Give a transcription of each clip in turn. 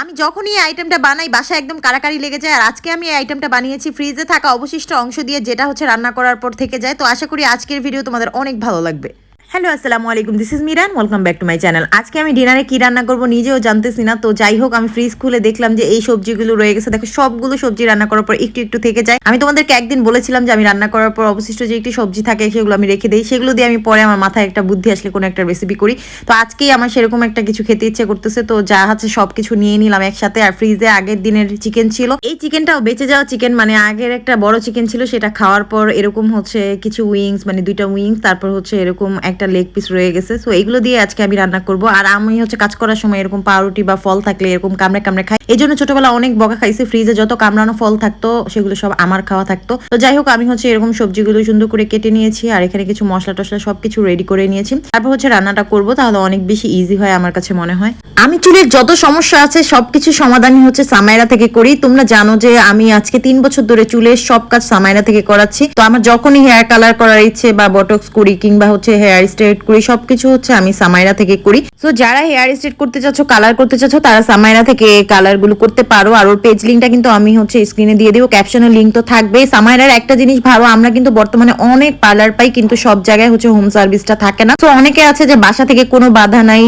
আমি যখনই এই আইটেমটা বানাই বাসা একদম কারাকারি লেগে যায়। আর আজকে আমি এই আইটেমটা বানিয়েছি ফ্রিজে থাকা অবশিষ্ট অংশ দিয়ে, যেটা হচ্ছে রান্না করার পর থেকে যায়। তো আশা করি আজকের ভিডিও তোমাদের অনেক ভালো লাগবে। হ্যালো, আসসালামু আলাইকুম। This is Miran welcome back to my channel আজকে আমি ডিনারে কি রান্না করব নিজেও জানতেছি না। তো যাই হোক, আমি ফ্রিজ খুলে দেখলাম যে এই সবজিগুলো রয়ে গেছে। দেখো, সবগুলো সবজি রান্না করার পর একটু একটু থেকে যায়। আমি তোমাদেরকে একদিন বলেছিলাম যে আমি রান্না করার পর অবশিষ্ট যে একটি সবজি থাকে, সেগুলো আমি রেখে দিই। সেগুলো দিয়ে আমি পরে আমার মাথায় একটা বুদ্ধি আসলে কোনো একটা রেসিপি করি। তো আজকেই আমার সেরকম একটা কিছু খেতে ইচ্ছে করতেছে। তো যা আছে সবকিছু নিয়ে নিলাম একসাথে। আর ফ্রিজে আগের দিনের চিকেন ছিল। এই চিকেনটাও বেঁচে যাওয়া চিকেন মানে আগের একটা বড় চিকেন ছিল, সেটা খাওয়ার পর এরকম হচ্ছে কিছু উইংস মানে দুইটা উইংস তারপর হচ্ছে এরকম একটা লেগ পিস রয়ে গেছে। সো এগুলো দিয়ে আজকে আমি রান্না করব। আর আমি হচ্ছে কাজ করার সময় এরকম পাউরুটি বা ফল থাকলে এরকম কামড়ে কামড়ে খাই। এই জন্য ছোটবেলা অনেক বকা খাইছি। ফ্রিজে যত কামড়ানো ফল থাকতো, সেগুলো সব আমার খাওয়া থাকতো। তো যাই হোক, আমি হচ্ছে এরকম সবজিগুলো সুন্দর করে কেটে নিয়েছি আর এখানে কিছু মশলা টসলা সবকিছু রেডি করে নিয়েছি। তারপর হচ্ছে রান্নাটা করব, তাহলে অনেক বেশি ইজি হয় আমার কাছে মনে হয়। আমি চুলের যত সমস্যা আছে, সবকিছু সমাধানই হচ্ছে সামাইরা থেকে করি। তোমরা জানো যে আমি আজকে তিন বছর ধরে চুলের সব কাজ সামাইরা থেকে করাচ্ছি। তো আমার যখনই হেয়ার কালার করার ইচ্ছে বা বটক্স করি কিংবা হচ্ছে হেয়ার স্ট্রেট করি, সবকিছু হচ্ছে আমি সামাইরা থেকে করি। তো যারা হেয়ার স্ট্রেট করতে চাচ্ছ কালার করতে চাচ্ছ, তারা সামাইরা থেকে কালারগুলো করতে পারো। আর ওর পেজ লিঙ্কটা কিন্তু আমি হচ্ছে স্ক্রিনে দিয়ে দিব। ক্যাপশনের লিঙ্ক তো থাকবেই। সামাইরার একটা জিনিস ভালো, আমরা কিন্তু বর্তমানে অনেক পার্লার পাই, কিন্তু সব জায়গায় হচ্ছে হোম সার্ভিসটা থাকে না। তো অনেকে আছে যে বাসা থেকে কোনো বাধা নাই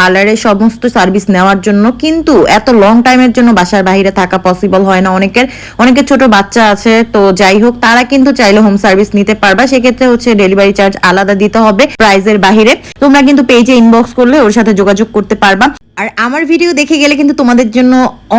পার্লারের সমস্ত সার্ভিস নেওয়ার জন্য। কিন্তু এত লং টাইমের জন্য বাসার বাইরে থাকা পসিবল হয় না অনেকের। অনেকের ছোট বাচ্চা আছে, তো যাই হোক, তারা কিন্তু চাইলে হোম সার্ভিস নিতে পারবা। সেক্ষেত্রে হচ্ছে ডেলিভারি চার্জ আলাদা দিতে হবে। প্রাইজের বাহিরে। তোমরা কিন্তু পেজে ইনবক্স করলে ওর সাথে যোগাযোগ করতে পারবা। আর আমার ভিডিও দেখে গেলে কিন্তু তোমাদের জন্য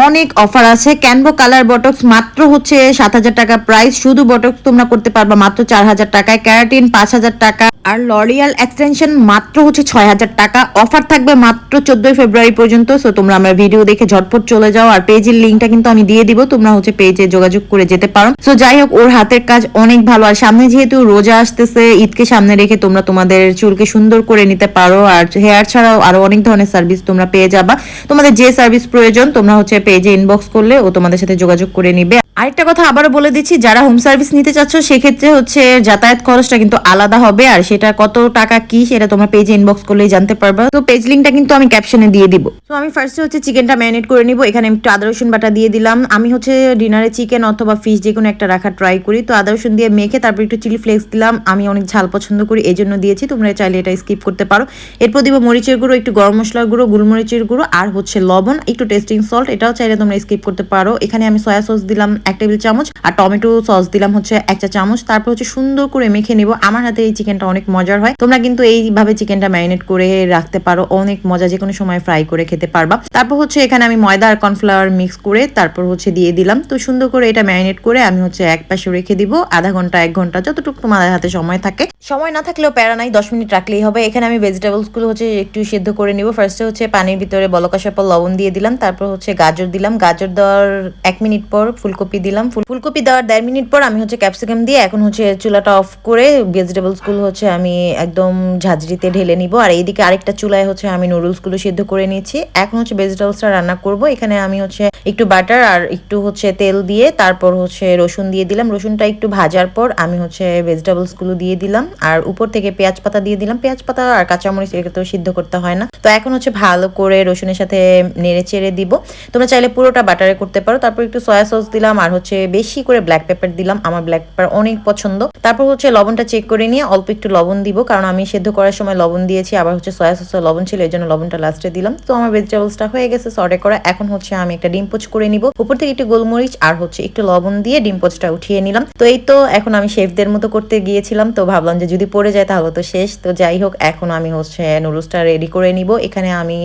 অনেক অফার আছে। ক্যানভো কালার বটক্স মাত্র হচ্ছে সাত হাজার টাকা প্রাইস শুধু বটক্স তোমরা করতে পারবা মাত্র চার হাজার টাকায়। ক্যারাটিন পাঁচ হাজার টাকা। আর লরিয়াল এক্সটেনশন মাত্র হচ্ছে ছয় হাজার টাকা। অফার থাকবে মাত্র চোদ্দই ফেব্রুয়ারি পর্যন্ত। সো তোমরা আমার ভিডিও দেখে ঝটপট চলে যাও। আর পেজের লিঙ্কটা কিন্তু আমি দিয়ে দিব। তোমরা হচ্ছে পেজে যোগাযোগ করে যেতে পারো। সো যাই হোক, ওর হাতের কাজ অনেক ভালো। আর সামনে যেহেতু রোজা আসতেছে, ঈদকে সামনে রেখে তোমরা তোমাদের চুলকে সুন্দর করে নিতে পারো। আর হেয়ার ছাড়াও আরও অনেক ধরনের সার্ভিস তোমরা পেয়ে যাবা। তোমাদের যে সার্ভিস প্রয়োজন, তোমরা হচ্ছে পেজে ইনবক্স করলে ও তোমাদের সাথে যোগাযোগ করে নিবে। আরেকটা কথা আবারও বলে দিচ্ছি, যারা হোম সার্ভিস নিতে চাচ্ছ, সেক্ষেত্রে হচ্ছে যাতায়াত খরচটা কিন্তু আলাদা হবে, আর সেটা কত টাকা কি সেটা তোমরা পেজে ইনবক্স করলেই জানতে পারবা। তো পেজ লিঙ্কটা কিন্তু আমি ক্যাপশনে দিয়ে দিব। তো আমি ফার্স্টে হচ্ছে চিকেনটা ম্যারিনেট করে নিব, এখানে একটু আদা, রসুন বাটা দিয়ে দিলাম। আমি হচ্ছে ডিনারে চিকেন অথবা ফিশ যে কোনো একটা রাখার ট্রাই করি। তো আদা, রসুন দিয়ে মেখে তারপর একটু চিলি ফ্লেক্স দিলাম। আমি অনেক ঝাল পছন্দ করি এই জন্য দিয়েছি। তোমরা চাইলে এটা স্কিপ করতে পারো। এরপর দিব মরিচের গুঁড়ো, একটু গরম মশলার গুঁড়ো গুলমরিচের গুঁড়ো আর হচ্ছে লবণ, একটু টেস্টিং সল্ট এটাও চাইলে তোমরা স্কিপ করতে পারো। এখানে আমি সয়া সস দিলাম এক টেবিল চামচ আর টমেটো সস দিলাম হচ্ছে এক চা চামচ। তারপর হচ্ছে সুন্দর করে মেখে নিব। আমার হাতে এই চিকেনটা অনেক মজার হয়। তোমরা কিন্তু এইভাবে চিকেনটা ম্যারিনেট করে রাখতে পারো। অনেক মজা যে কোনো সময় ফ্রাই করে খেতে পারবা। তারপর হচ্ছে এখানে আমি ময়দা আর কর্নফ্লাওয়ার মিক্স করে তারপর হচ্ছে দিয়ে দিলাম। তো সুন্দর করে এটা ম্যারিনেট করে আমি হচ্ছে এক পাশে রেখে দিব। আধা ঘণ্টা, এক ঘণ্টা, যতটুকু তোমাদের হাতে সময় থাকে। সময় না থাকলেও প্যারা নাই, দশ মিনিট রাখলেই হবে। এখানে আমি ভেজিটেবলসগুলো হচ্ছে একটু সিদ্ধ করে নিব। ফার্স্টে হচ্ছে পানির ভিতরে বলকাশার পর লবণ দিয়ে দিলাম, তারপর হচ্ছে গাজর দিলাম। গাজর দেওয়ার এক মিনিট পর ফুলকপি দিলাম। ফুলকপি দেওয়ার দেড় মিনিট পর আমি হচ্ছে ক্যাপসিকাম দিয়ে এখন হচ্ছে চুলাটা অফ করে ভেজিটেবলসগুলো হচ্ছে আমি একদম ঝাঁঝরিতে ঢেলে নিব। আর এইদিকে আরেকটা চুলায় হচ্ছে আমি নুডলসগুলো সিদ্ধ করে নিয়েছি। এখন হচ্ছে ভেজিটেবলসটা রান্না করব। এখানে আমি হচ্ছে একটু বাটার আর একটু হচ্ছে তেল দিয়ে তারপর হচ্ছে রসুন দিয়ে দিলাম। রসুনটা একটু ভাজার পর আমি হচ্ছে ভেজিটেবলসগুলো দিয়ে দিলাম। আর উপর থেকে পেঁয়াজ পাতা দিয়ে দিলাম। পেঁয়াজ পাতা আর কাঁচামরিচ এটা তো সিদ্ধ করতে হয় না। তো এখন হচ্ছে ভালো করে রসুনের সাথে নেড়ে চেড়ে দিব। তোমরা চাইলে পুরোটা বাটারে করতে পারো। তারপর একটু সয়া সস দিলাম আর হচ্ছে বেশি করে ব্ল্যাক পেপার দিলাম। আমার ব্ল্যাক পেপার অনেক পছন্দ। তারপর হচ্ছে লবণটা চেক করে নিয়ে অল্প একটু লবণ দিব, কারণ আমি সেদ্ধ করার সময় লবণ দিয়েছি, আবার হচ্ছে সয়া সসের লবণ ছিল এই জন্য লবণটা লাস্টে দিলাম। তো আমার ভেজিটেবলসটা হয়ে গেছে সর্টে করা। এখন হচ্ছে আমি একটা ডিম পোচ করে নিব। উপর থেকে একটু গোলমরিচ আর হচ্ছে একটু লবণ দিয়ে ডিম পোচটা উঠিয়ে নিলাম। তো এই তো এখন আমি শেফদের মতো করতে গিয়েছিলাম। তো ভাবলাম যে যদি পড়ে যায় তাহলে তো শেষ। তো যাই হোক, এখন আমি হচ্ছে নুডলসটা রেডি করে নিব। এখানে আমি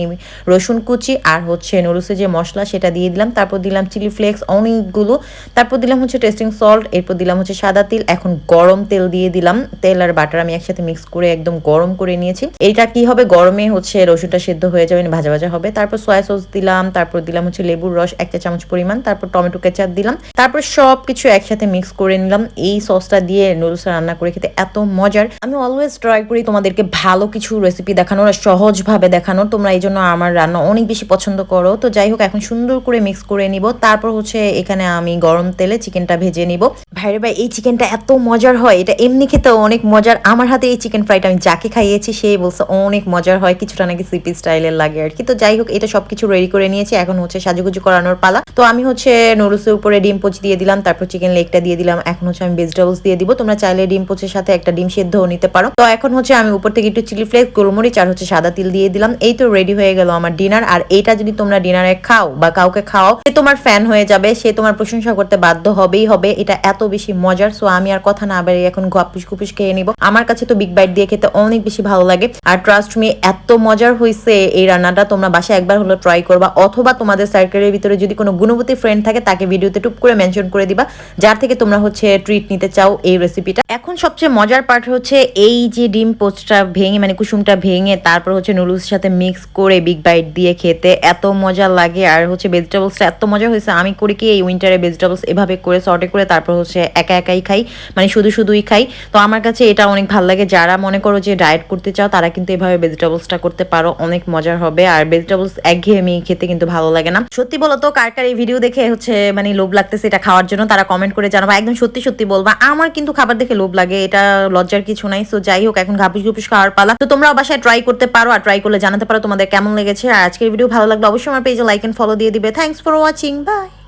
রসুন কুচি আর হচ্ছে নুডলসের যে মশলা, সেটা দিয়ে দিলাম। তারপর দিলাম চিলি ফ্লেক্স, অনেকগুলো। তারপর দিলাম হচ্ছে টেস্টিং সল্ট, এরপর দিলাম হচ্ছে সাদা তিল। এখন গরম তেল দিয়ে দিলাম। তেল আর বাটার আমি একসাথে মিক্স করে একদম গরম করে নিয়েছি। এটা কি হবে? গরমে হচ্ছে রসুনটা সেদ্ধ হয়ে যাবে মানে ভাজা ভাজা হবে। তারপর সয়া সস দিলাম, তারপর দিলাম হচ্ছে লেবুর রস, এক চা চামচ পরিমাণ। তারপর টমেটো কেচাপ দিলাম। তারপর সব কিছু একসাথে মিক্স করে নিলাম। এই সসটা দিয়ে নুডলস রান্না করে খেতে এত মজার। আমি অলওয়েজ ট্রাই করি তোমাদেরকে ভালো কিছু রেসিপি দেখানোর, সহজভাবে দেখানোর। তোমরা এই জন্য আমার রান্না অনেক বেশি পছন্দ করো। তো যাই হোক এখন সুন্দর করে মিক্স করে নিব। তারপর হচ্ছে এখানে আমি গরম তেলে চিকেনটা ভেজে নিব। ভাইরে ভাই, এই চিকেনটা এত মজার হয়। এটা এমনি খেতেও অনেক মজার। আমার হাতে এই চিকেন ফ্রাইটা আমি যাকে খাইয়েছি, সে বলছে অনেক মজার হয়। কিছুটা নাকি সিপি স্টাইলের লাগে আর কি। তো যাই হোক এটা সবকিছু রেডি করে নিয়েছি। এখন হচ্ছে সাজুগুজু করানোর পালা। তো আমি হচ্ছে নুডলসের উপরে ডিম পোচ দিয়ে দিলাম, তারপর চিকেন লেগটা দিয়ে দিলাম। এখন হচ্ছে আমি ভেজিটেবলস দিয়ে দিব। তোমরা চাইলে ডিম পোচের সাথে একটা ডিম সেদ্ধও নিতে পারো। তো এখন হচ্ছে আমি উপর থেকে একটু চিলি ফ্লেক্স গোলমরিচ আর হচ্ছে সাদা তিল দিয়ে দিলাম। এই তো রেডি হয়ে গেল আমার ডিনার আর এইটা যদি তোমরা ডিনারে খাও বা কাউকে খাও সে তোমার ফ্যান হয়ে যাবে, সে তোমার প্রশংসা করতে বাধ্য হবেই হবে, এটা এত বেশি মজার সো আমি আর কথা না বাড়ি এখন গপুস গুপুস খেয়ে নিব। আমার কাছে তো বিগ বাইট দিয়ে খেতে অনেক বেশি ভালো লাগে, আর ট্রাস্ট মি এত মজার হয়েছে এই রান্নাটা, তোমরা বাসায় একবার হলো ট্রাই করবা, অথবা তোমাদের সার্কেলের ভিতরে যদি কোনো গুণবতী ফ্রেন্ড থাকে, তাকে ভিডিওতে টুপ করে মেনশন করে দিবা, যার থেকে তোমরা হচ্ছে ট্রিট নিতে চাও এই রেসিপিটা এখন সবচেয়ে মজার পার্ট হচ্ছে এই যে ডিম পোস্টটা ভেঙে মানে কুসুমটা ভেঙে, তারপর হচ্ছে নুডলসের সাথে মিক্স করে বিগ বাইট দিয়ে খেতে এত মজা লাগে। আর হচ্ছে ভেজিটেবলসটা এত মজা হয়েছে, আমি করি কি এই উইন্টারে ভেজিটেবলস এভাবে করে সর্টে করে তারপর হচ্ছে একা একাই খাই মানে শুধু শুধুই খাই। তো আমার কাছে এটা অনেক ভালো লাগে। যারা মনে করো যে ডায়েট করতে চাও, তারা কিন্তু এভাবে ভেজিটেবলসটা করতে পারো, অনেক মজার হবে। আর ভেজিটেবলস একঘেয়েমি খেতে কিন্তু ভালো লাগে না। সত্যি বলো তো, কার কার এই ভিডিও দেখে হচ্ছে মানে লোভ লাগতেছে এটা খাওয়ার জন্য, তারা কমেন্ট করে জানাবা। একদম সত্যি সত্যি বলবা, আমার কিন্তু খাবার দেখে লোভ লাগে, এটা লজ্জার কিছু নাই। সো যাই হোক, এখন ঘাপুস ঘুপুস খাওয়ার পালা। তো তোমরা বাসায় ট্রাই করতে পারো, আর ট্রাই করলে জানাতে পারো তোমাদের কেমন লেগেছে। আর আজকের ভিডিও ভালো লাগলে অবশ্যই আমার পেজে লাইক অ্যান্ড ফলো দিয়ে দিবে। Thanks for watching by